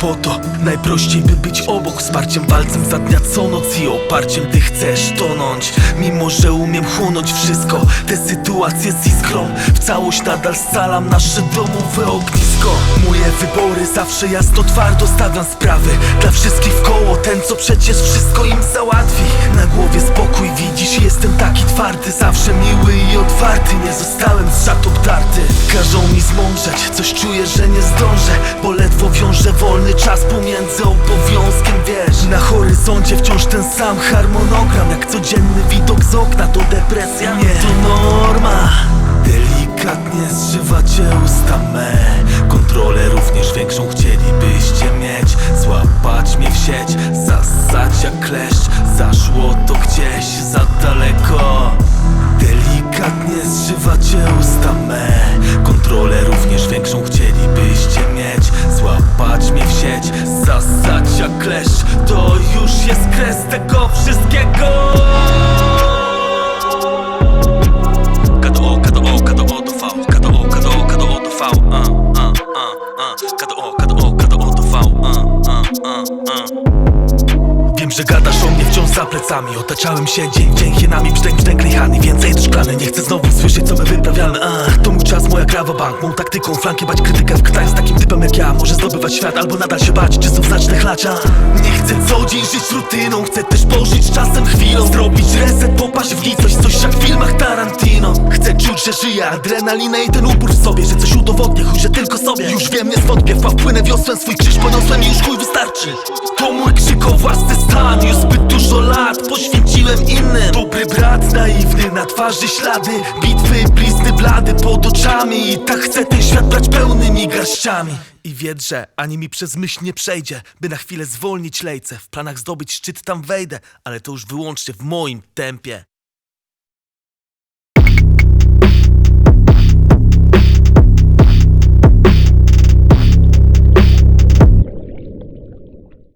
po to Najprościej by być obok. Wsparciem palcem za dnia co noc I oparciem ty chcesz tonąć. Mimo, że umiem chłonąć wszystko Te sytuacje z iskrą. W całość nadal scalam nasze domowe ognisko. Moje wybory zawsze jasno twardo stawiam sprawy. Dla wszystkich w koło Ten co przecież wszystko im załatwi. Na głowie spokój widzisz Jestem taki twardy Zawsze miły i otwarty. Nie zostałem Każą mi zmądrzeć. Coś czuję, że nie zdążę Bo ledwo wiążę wolny czas pomiędzy obowiązkiem Wiesz, na horyzoncie wciąż ten sam harmonogram Jak codzienny widok z okna To depresja? Nie, to norma. Delikatnie zżywacie usta me. Kontrolę również większą chcielibyście mieć. Złapać mnie w sieć, zasać jak kleszcz. Zaszło to gdzieś za daleko jak kleszcz To już jest kres tego wszystkiego. KDO, KDO, KDO do V KDO, KDO, KDO do V uh, uh, uh, uh. KDO, KDO, KDO do V uh, uh, uh. Wiem, że gadasz o mnie wciąż za plecami. Otaczałem się dzień dzień hienami Brzdęk, brzdęk, lichany Więcej to szklany Nie chcę znowu słyszeć co my wyprawiamy Ach, Grawa bank Mą taktyką flankiem bać krytykę w Z takim typem jak ja. Może zdobywać świat Albo nadal się bać Czy są znaczne chlacza Nie chcę co dzień żyć rutyną Chcę też pożyć czasem chwilą. Zrobić reset, popaść w nicość Coś jak w filmach Tarantino. Chcę czuć, że żyję Adrenalinę i ten upór w sobie Że coś udowodnię, chuj, że tylko sobie. Już wiem, nie zwątpię Wpłynę wiosłem, swój krzyż poniosłem i już chuj wystarczy. To mój krzyk o własny stan twarzy ślady. Bitwy, blizny, blady pod oczami. I tak chcę ten świat brać pełnymi garściami. I wiedz, że ani mi przez myśl nie przejdzie By na chwilę zwolnić lejce. W planach zdobyć szczyt tam wejdę Ale to już wyłącznie w moim tempie